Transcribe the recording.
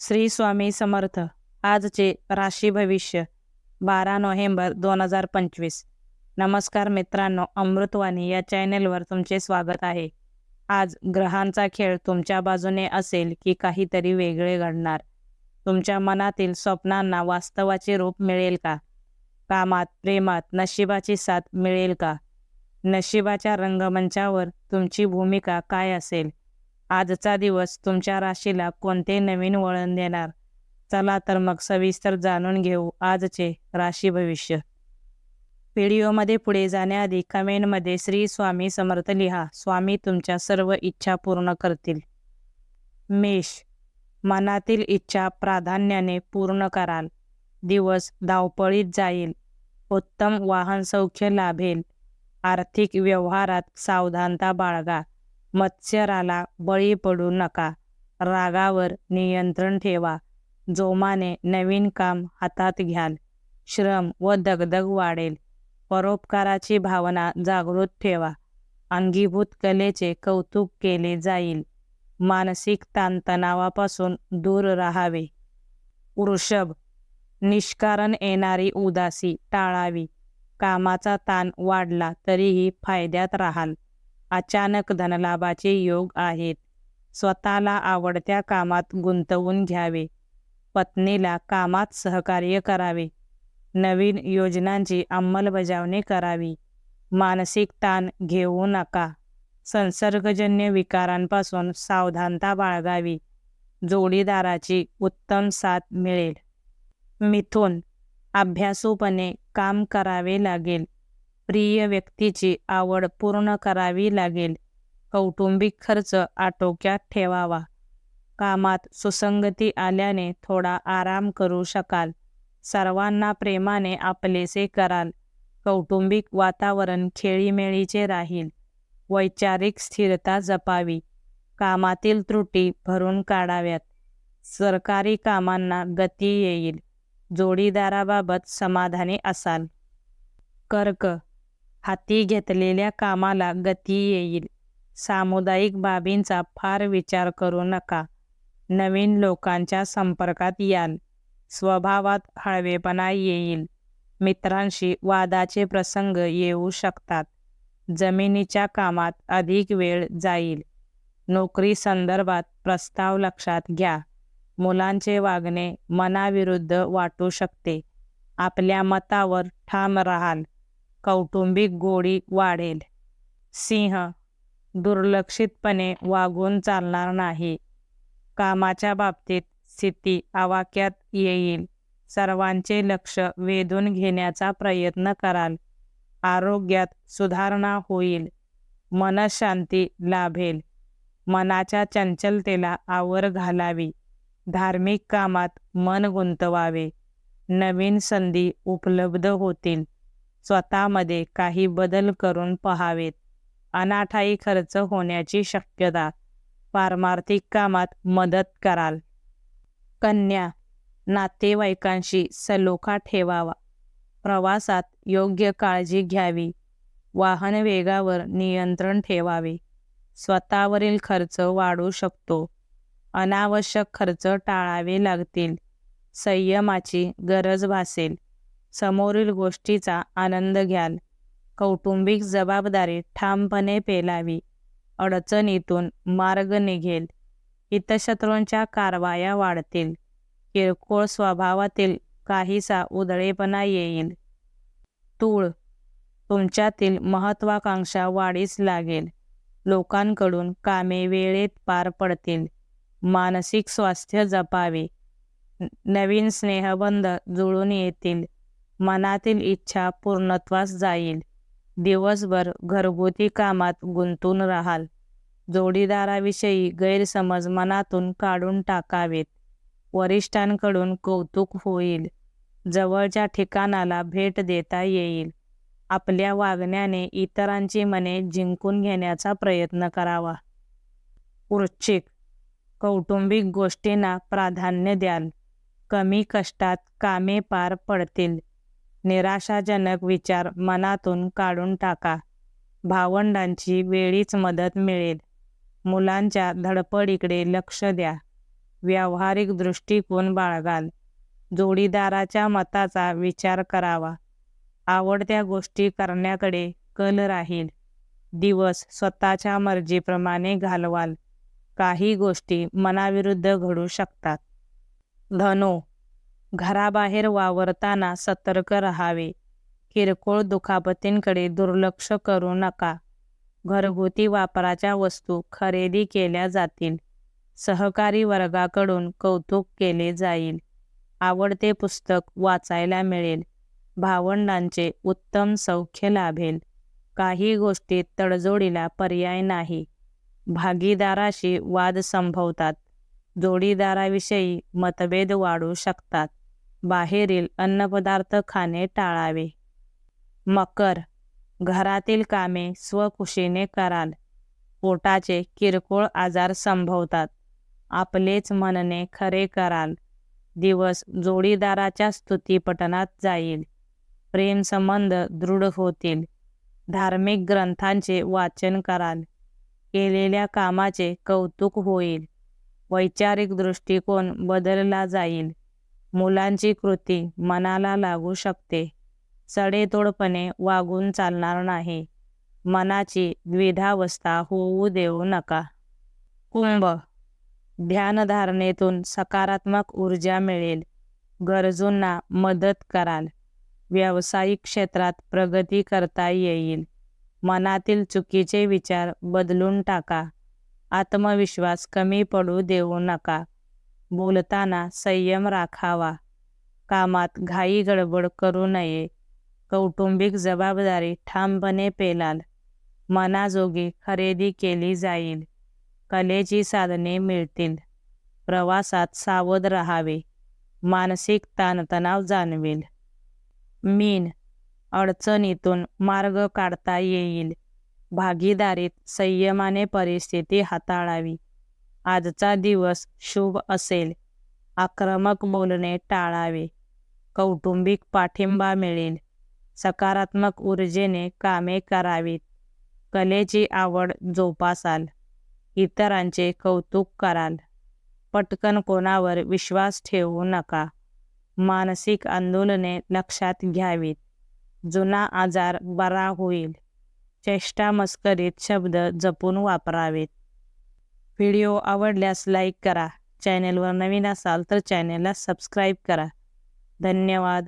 श्री स्वामी समर्थ. आजचे राशी भविष्य बारा नोव्हेंबर दोन हजार पंचवीस. नमस्कार मित्रांनो अमृतवाणी या चॅनेलवर तुमचे स्वागत आहे. आज ग्रहांचा खेळ तुमच्या बाजूने असेल की काहीतरी वेगळे घडणार. तुमच्या मनातील स्वप्नांना वास्तवाचे रूप मिळेल का? कामात प्रेमात नशिबाची साथ मिळेल का? नशिबाच्या रंगमंचावर तुमची भूमिका काय असेल? आजचा दिवस तुमच्या राशीला कोणते नवीन वळण देणार? चला तर मग सविस्तर जाणून घेऊ आजचे राशी भविष्य. व्हिडिओमध्ये पुढे जाण्याआधी कमेंटमध्ये श्री स्वामी समर्थ लिहा. स्वामी तुमच्या सर्व इच्छा पूर्ण करतील. मेष. मनातील इच्छा प्राधान्याने पूर्ण कराल. दिवस धावपळीत जाईल. उत्तम वाहन सौख्य लाभेल. आर्थिक व्यवहारात सावधानता बाळगा. मत्स्यराला बळी पडू नका. रागावर नियंत्रण ठेवा. जोमाने नवीन काम हातात घ्याल. श्रम व दगदग वाढेल. परोपकाराची भावना जागृत ठेवा. अंगीभूत कलेचे कौतुक केले जाईल. मानसिक ताणतणावापासून दूर राहावे. वृषभ. निष्कारण येणारी उदासी टाळावी. कामाचा ताण वाढला तरीही फायद्यात राहाल. अचानक धनलाभाचे योग आहेत. स्वतःला आवडत्या कामात गुंतवून घ्यावे. पत्नीला कामात सहकार्य करावे. नवीन योजनांची अंमलबजावणी करावी. मानसिक ताण घेऊ नका. संसर्गजन्य विकारांपासून सावधानता बाळगावी. जोडीदाराची उत्तम साथ मिळेल. मिथुन अभ्यासूपणे काम करावे लागेल. प्रिय व्यक्तीची आवड पूर्ण करावी लागेल. कौटुंबिक खर्च आटोक्यात ठेवावा. कामात सुसंगती आल्याने थोडा आराम करू शकाल. सर्वांना प्रेमाने आपलेसे कराल. कौटुंबिक वातावरण खेळीमेळीचे राहील. वैचारिक स्थिरता जपावी. कामातील त्रुटी भरून काढाव्यात. सरकारी कामांना गती येईल. जोडीदाराबाबत समाधानी असाल. कर्क हाती घेतलेल्या कामाला गती येईल. सामुदायिक बाबींचा फार विचार करू नका. नवीन लोकांच्या संपर्कात याल. स्वभावात हळवेपणा येईल. मित्रांशी वादाचे प्रसंग येऊ शकतात. जमिनीच्या कामात अधिक वेळ जाईल. नोकरी संदर्भात प्रस्ताव लक्षात घ्या. मुलांचे वागणे मनाविरुद्ध वाटू शकते. आपल्या मतावर ठाम राहाल. कौटुंबिक गोडी वाढेल. सिंह दुर्लक्षितपणे वागून चालणार नाही. कामाच्या बाबतीत स्थिती आवाक्यात येईल. सर्वांचे लक्ष वेधून घेण्याचा प्रयत्न कराल. आरोग्यात सुधारणा होईल. मनशांती लाभेल. मनाच्या चंचलतेला आवर घालावी. धार्मिक कामात मन गुंतवावे. नवीन संधी उपलब्ध होतील. स्वतःमध्ये काही बदल करून पहावेत. अनाठाई खर्च होण्याची शक्यता पारमार्थिक कामात मदत कराल. कन्या नातेवाईकांशी सलोखा ठेवावा. प्रवासात योग्य काळजी घ्यावी. वाहन वेगावर नियंत्रण ठेवावे. स्वतःवरील खर्च वाढू शकतो. अनावश्यक खर्च टाळावे लागतील. संयमाची गरज भासेल. समोरील गोष्टीचा आनंद घ्याल. कौटुंबिक जबाबदारी ठामपणे पेलावी. अडचणीतून मार्ग निघेल. हितशत्रूंच्या कारवाया वाढतील. किरकोळ स्वभावातील काहीसा उदळेपणा येईल. तूळ. तुमच्यातील महत्वाकांक्षा वाढीस लागेल. लोकांकडून कामे वेळेत पार पडतील. मानसिक स्वास्थ्य जपावे. नवीन स्नेहबंध जुळून येतील. मनातील इच्छा पूर्णत्वास जाईल. दिवसभर घरगुती कामात गुंतून राहाल. जोडीदाराविषयी गैरसमज मनातून काढून टाकावेत. वरिष्ठांकडून कौतुक होईल. जवळच्या ठिकाणाला भेट देता येईल. आपल्या वागण्याने इतरांची मने जिंकून घेण्याचा प्रयत्न करावा. वृश्चिक. कौटुंबिक गोष्टींना प्राधान्य द्याल. कमी कष्टात कामे पार पडतील. निराशाजनक विचार मनातून काढून टाका. भावंडांची वेळीच मदत मिळेल. मुलांच्या धडपडीकडे लक्ष द्या. व्यावहारिक दृष्टिकोन बाळगाल. जोडीदाराच्या मताचा विचार करावा. आवडत्या गोष्टी करण्याकडे कल राहील. दिवस स्वतःच्या मर्जीप्रमाणे घालवाल. काही गोष्टी मनाविरुद्ध घडू शकतात. धनो घराबाहेर वावरताना सतर्क राहावे. किरकोळ दुखापतींकडे दुर्लक्ष करू नका. घरगुती वापराच्या वस्तू खरेदी केल्या जातील. सहकारी वर्गाकडून कौतुक केले जाईल. आवडते पुस्तक वाचायला मिळेल. भावंडांचे उत्तम सौख्य लाभेल. काही गोष्टीत तडजोडीला पर्याय नाही. भागीदाराशी वाद संभवतात. जोडीदाराविषयी मतभेद वाढू शकतात. बाहेरील अन्नपदार्थ खाणे टाळावे. मकर घरातील कामे स्वखुशीने कराल. पोटाचे किरकोळ आजार संभवतात. आपलेच म्हणणे खरे कराल. दिवस जोडीदाराच्या स्तुतीपटनात जाईल. प्रेमसंबंध दृढ होतील. धार्मिक ग्रंथांचे वाचन कराल. केलेल्या कामाचे कौतुक होईल. वैचारिक दृष्टिकोन बदलला जाईल. मुलांची कृती मनाला लागू शकते. सडेतोडपणे वागून चालणार नाही. मनाची द्विधावस्था होऊ देऊ नका. कुंभ. ध्यानधारणेतून सकारात्मक ऊर्जा मिळेल. गरजूंना मदत कराल. व्यावसायिक क्षेत्रात प्रगती करता येईल. मनातील चुकीचे विचार बदलून टाका. आत्मविश्वास कमी पडू देऊ नका. बोलताना संयम राखावा. कामात घाई गडबड करू नये. कौटुंबिक जबाबदारी ठामपणे पेलाल. मनाजोगी खरेदी केली जाईल. कलेची साधने मिळतील. प्रवासात सावध राहावे. मानसिक ताणतणाव जाणवेल. मीन. अडचणीतून मार्ग काढता येईल. भागीदारीत संयमाने परिस्थिती हाताळावी. आजचा दिवस शुभ असेल. आक्रमक बोलणे टाळावे. कौटुंबिक पाठिंबा मिळेल. सकारात्मक ऊर्जेने कामे करावीत. कलेची आवड जोपासाल. इतरांचे कौतुक कराल. पटकन कोणावर विश्वास ठेवू नका. मानसिक आंदोलने लक्षात घ्यावीत. जुना आजार बरा होईल. चेष्टा मस्करीत शब्द जपून वापरावेत. व्हिडिओ आवडल्यास लाईक करा. चॅनेलवर नवीन असाल तर चॅनेलला सबस्क्राईब करा. धन्यवाद.